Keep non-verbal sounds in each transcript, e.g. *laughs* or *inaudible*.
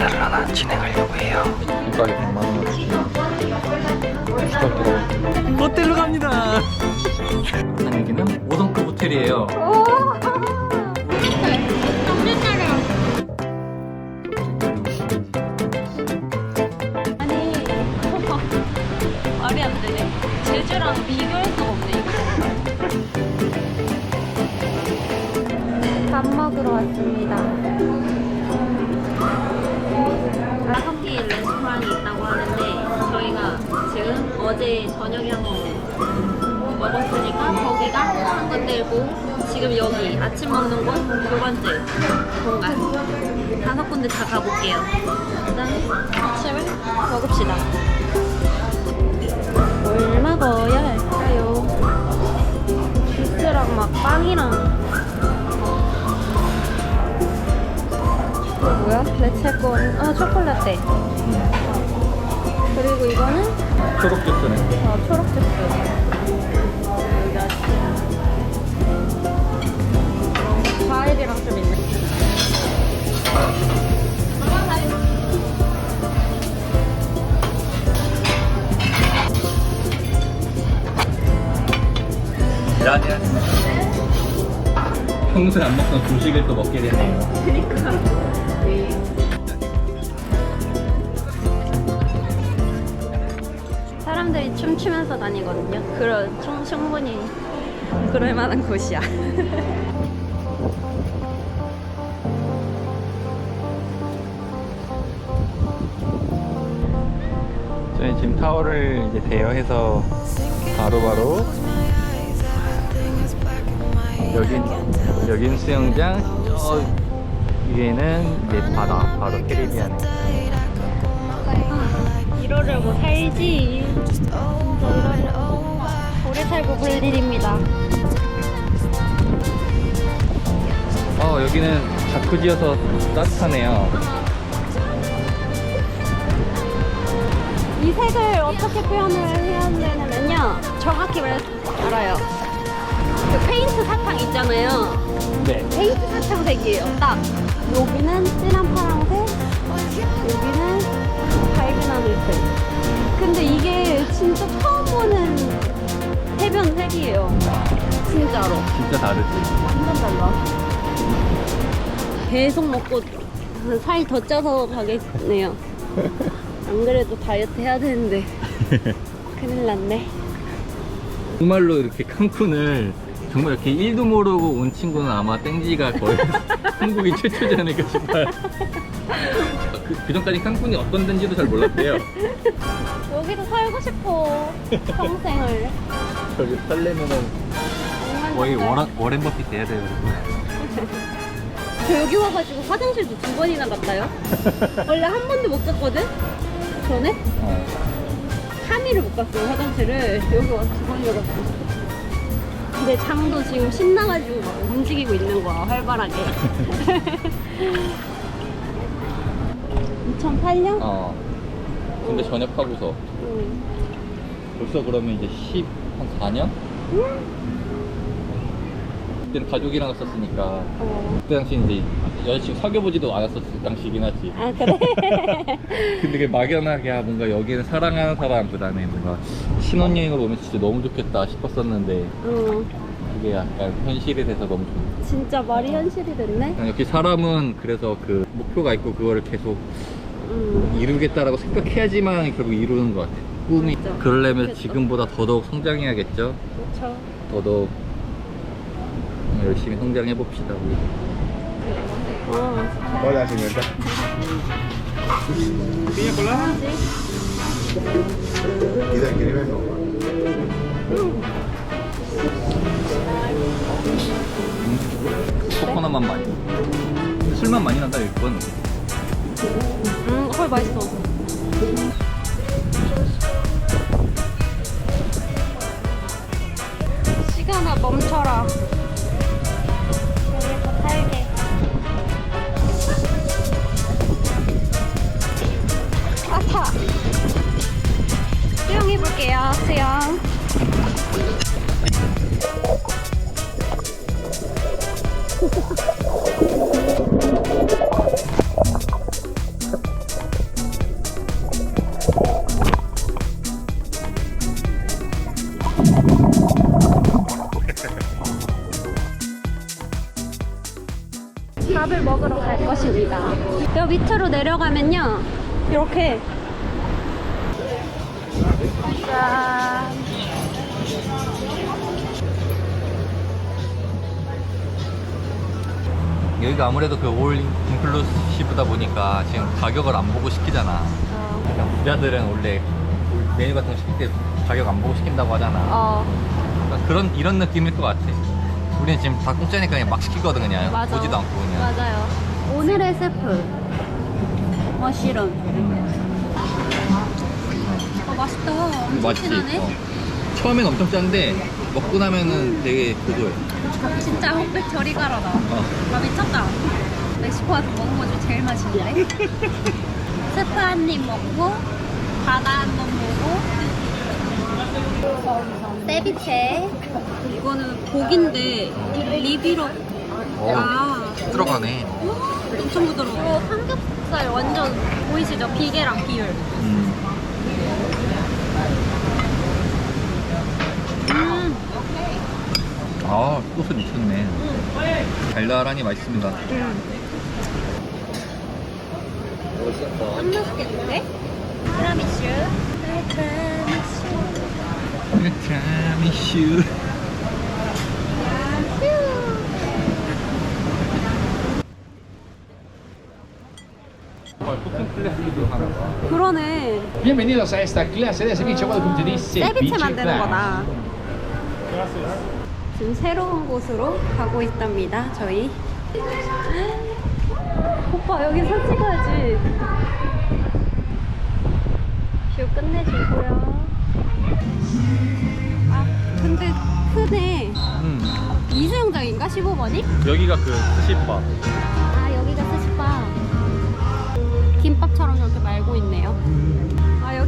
배달을 하나 진행하려고 해요. 가게 100만 원어치 부탁드려 호텔로 갑니다. 여기는 5성급 호텔이에요. 아니 *laughs* 말이 안 되네. 제주랑 비교할 수가 없네 이거. 밥 먹으러 왔습니다. 어제 저녁에 한 번 먹었으니까 거기가 한 군데고 지금 여기 아침 먹는 곳 두 번째 공간 다섯 군데 다 가볼게요. 일단 아침을 먹읍시다. 뭘 먹어야 할까요? 주스랑 막 빵이랑 이거 뭐야? 레체콘 아 초콜라떼 그리고 이거는 초록 주스네 어, 초록 주스 과일이랑 좀 있네 라냐. 평소에 안 먹던 조식을 또 먹게 되네요. 그니까 사람들이 춤추면서 다니거든요. 그런 충, 충분히 그럴 만한 곳이야. *laughs* 저희 지금 타워를 이제 대여해서 바로바로 여긴 여긴 수영장 저 위에는 이제 바다 바로 캐리비안에 이러려고 살지. 오래 살고 볼 일입니다. 어 여기는 자쿠지여서 따뜻하네요 이 색을 어떻게 표현을 해야 되냐면요. 정확히 말 알아요. 그 페인트 사탕 있잖아요. 네 페인트 사탕색이에요. 딱 여기는 진한 파랑색, 여기는. 근데 이게 진짜 처음 보는 해변 색이에요. 진짜로. 진짜 다르지 완전 달라. 계속 먹고 살 더 쪄서 가겠네요. 안 그래도 다이어트 해야 되는데 *laughs* 큰일 났네. 정말로 이렇게 칸쿤을 정말 이렇게 1도 모르고 온 친구는 아마 땡지가 거의 *laughs* 한국인 최초지 않을까 싶어요 그, 그 전까지 칸쿤이 어떤 데인지도 잘 몰랐대요 여기도 살고 싶어. 평생을. 저기 설레면은 거의. 워런, 워렌 버핏 돼야 돼요 저 여기 와가지고 화장실도 두 번이나 갔다요. 원래 한 번도 못 갔거든? 전에? 어. 3일을 못 갔어요, 화장실을. 여기 와서 두 번이나 갔어. 근데 장도 지금 신나가지고 막 움직이고 있는 거야, 활발하게. *laughs* 2008년? 어 근데 전역하고서 응. 벌써 그러면 이제 10, 한 4년? 그때는 가족이랑 갔었으니까 어. 그때 당시 이제 여자친구 사귀어보지도 않았었을 당시이긴 하지 아, 그래? *laughs* 근데 그게 막연하게 아, 뭔가 여기는 사랑하는 사람보다는 뭔가 신혼여행을 오면 진짜 너무 좋겠다 싶었었는데 어, 그게 약간 현실이 돼서 너무 좋네 진짜 말이 현실이 됐네? 역시 사람은 그래서 그 목표가 있고 그거를 계속 응. 이루겠다라고 생각해야지만 결국 이루는 것 같아 꿈이. 그러려면. 지금보다 더더욱 성장해야겠죠 그렇죠. 더더욱 열심히 성장해 봅시다 우리 어, Hola señorita 하지? ¿Y de qué no? 코코넛만 많이 술만 많이 난다 여기 건 음, 헐, 맛있어. 이렇게 짠. 여기가 아무래도 그올 인클루시브다 보니까 지금 가격을 안 보고 시키잖아. 어, 그러니까 부자들은 원래 메뉴 같은 거 시킬 때 가격 안 보고 시킨다고 하잖아. 어 그러니까 그런 이런 느낌일 것 같아. 우리는 지금 다 공짜니까 그냥 막 시키거든 그냥 맞아. 보지도 않고 그냥. 맞아요. 오늘의 세프 머시룸. 어 맛있다. 엄청 맛있지. 진하네. 어. 처음엔 엄청 짠데 먹고 나면은 되게 고소해. 진짜 흑백 저리 가라다. 어. 아 미쳤다. 멕시코 와서 먹은 거 중에 제일 맛있는데? *laughs* 스프 한 입 먹고 바다 한 번 보고 세비체 이거는 고기인데 리비로 어, 아 들어가네. 엄청 부드러워 삼겹살 완전 보이시죠? 비계랑 비율 음. 음, 아 소스 미쳤네. 달달하니 맛있습니다. 음. 안 맛있겠는데? 티라미슈 티라미슈 타미슈. 쿠킹 클래스도 하나 봐. 그러네 Bienvenidos a esta clase de ceviche. Welcome to this 세비체 ceviche 만드는. 거다. 지금 새로운 곳으로 가고 있답니다. 저희. 오빠 여기 사진 찍어야지. 뷰 끝내주고요. 아 근데 크네. 음. 이수영장인가 15번이? 여기가 그 스시바. 아 여기가 스시바. 김밥처럼 이렇게 말고 있네요.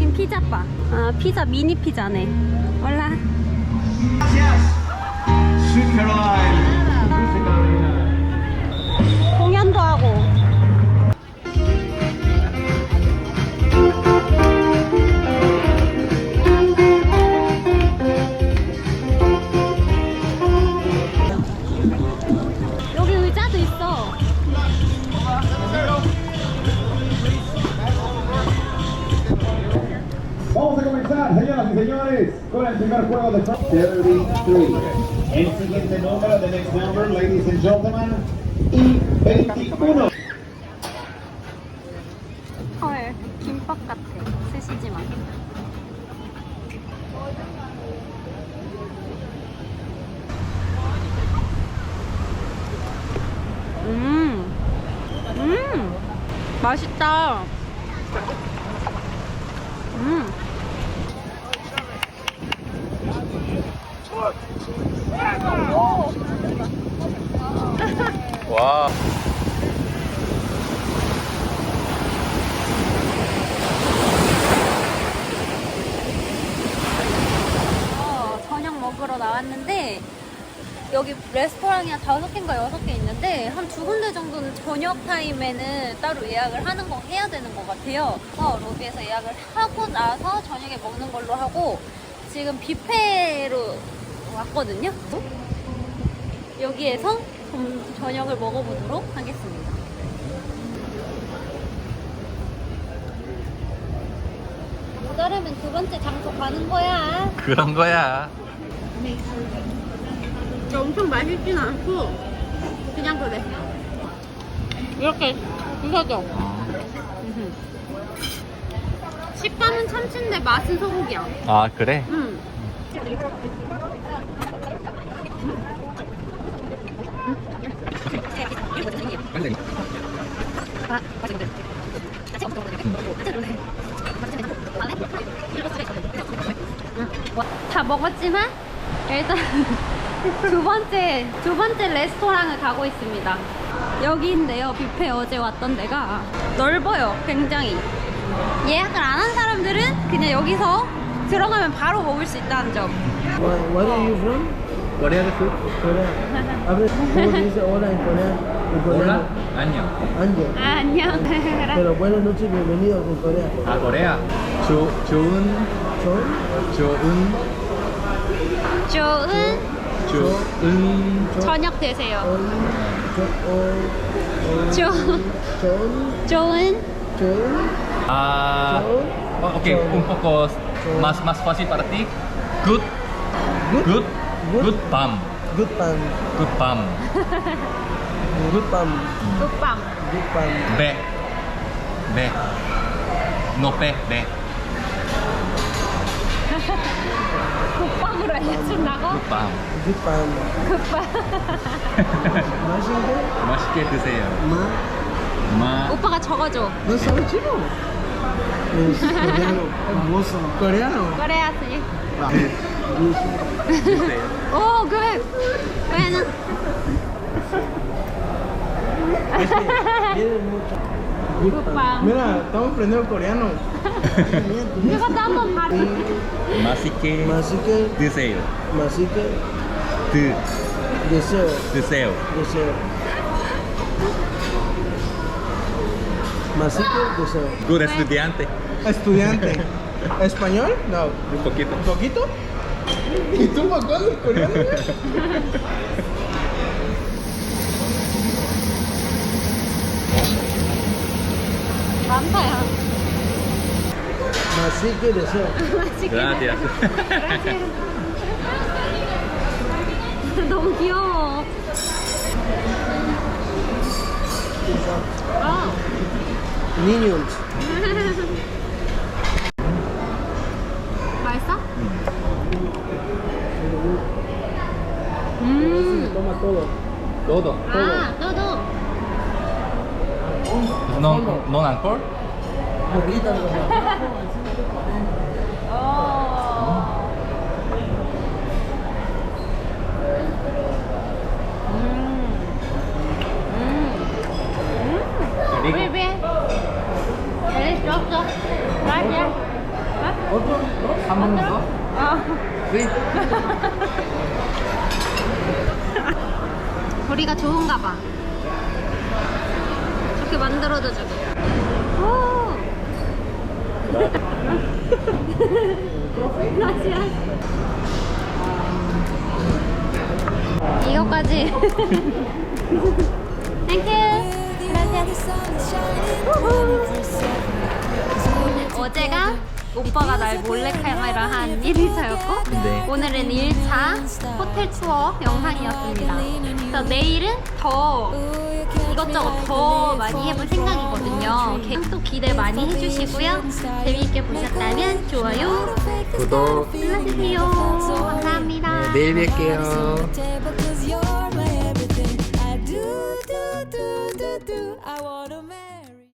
아 여긴 피자바. 아 피자 미니 피자네. 몰라. 33. And to get the number, the next number, ladies and gentlemen, e y 21. 레스토랑이 한 다섯 개인가 여섯 개 있는데 한 두 군데 정도는 저녁 타임에는 따로 예약을 하는 거 해야 되는 것 같아요. 그래서 로비에서 예약을 하고 나서 저녁에 먹는 걸로 하고 지금 뷔페로 왔거든요. 여기에서 좀 저녁을 먹어보도록 하겠습니다. 모자라면 두 번째 장소 가는 거야. 그런 거야. 엄청 맛있진 않고 그냥 그래 이렇게 부서져 식감은 참치인데 맛은 소고기야 아 그래? 음. 다 먹었지만 일단 두 번째 두 번째 레스토랑을 가고 있습니다. 여기인데요. 뷔페 어제 왔던 데가 넓어요. 굉장히 예약을 안 한 사람들은 그냥 여기서 들어가면 바로 먹을 수 있다는 점. Where, where are you from? 거리아드 스 Korea. Habla, ¿Cómo se dice hola en coreano? En coreano. 안녕. Ángel. 아, 안녕. Pero buenas noches, bienvenidos en Corea. 아 거래야. 조 좋은 Son 좋은 좋은 좋은 저녁 되세요. hoy 좋 John, 좋은 John, Ah, John. oh, oke, un poco más, más fácil para ti. Good, Good? good, Good. good pam, Good pan. good pam. Good pan. 굿밤 Good pan. B, B. No P, B. 굿밤으로 알려준다고? Good. Good pan. 굿밤 맛있는데? 맛있게 드세요. Ma. Ma. 오빠가 적어줘 sabe chino. Es coreano. Hermoso. Coreano. 그래야지 드세요. 오 그래 왜는 Tiene mucho. Good pan. 굿밤 Mira, estamos aprendiendo coreano. 그것도 한번 봐줘 맛있게 Mastique, 드세요. mastique, 드, deseo, 드세요. deseo. Mastique, deseo. Good estudiante. Estudiante. ¿Español? No. Un poquito. ¿Un poquito? ¿Y tú para cuándo? ¿Coreano? 많다야 Mastique, deseo. Gracias. 너무 귀여워 아 Niños. 맛있어? 음. Todo. Todo. 아, 너도. Non, non alcohol? Poquita nomás. 어. 음. Muy bien. Delicioso. Gracias. ¿Otro? 한번 더? 어. 네. 우리가 좋은가 봐. 저렇게 만들어도 주고. 오. *laughs* Gracias. 이거까지. *laughs* Thank you. 어제가 오빠가 날 몰래카메라 한 1일차였고 네. 오늘은 1차 호텔 투어 영상이었습니다. 그래서 내일은 더 이것저것 더 많이 해볼 생각이거든요. 또 기대 많이 해주시고요. 재미있게 보셨다면 좋아요 구독. 눌러주세요. 감사합니다. 내일 뵐게요.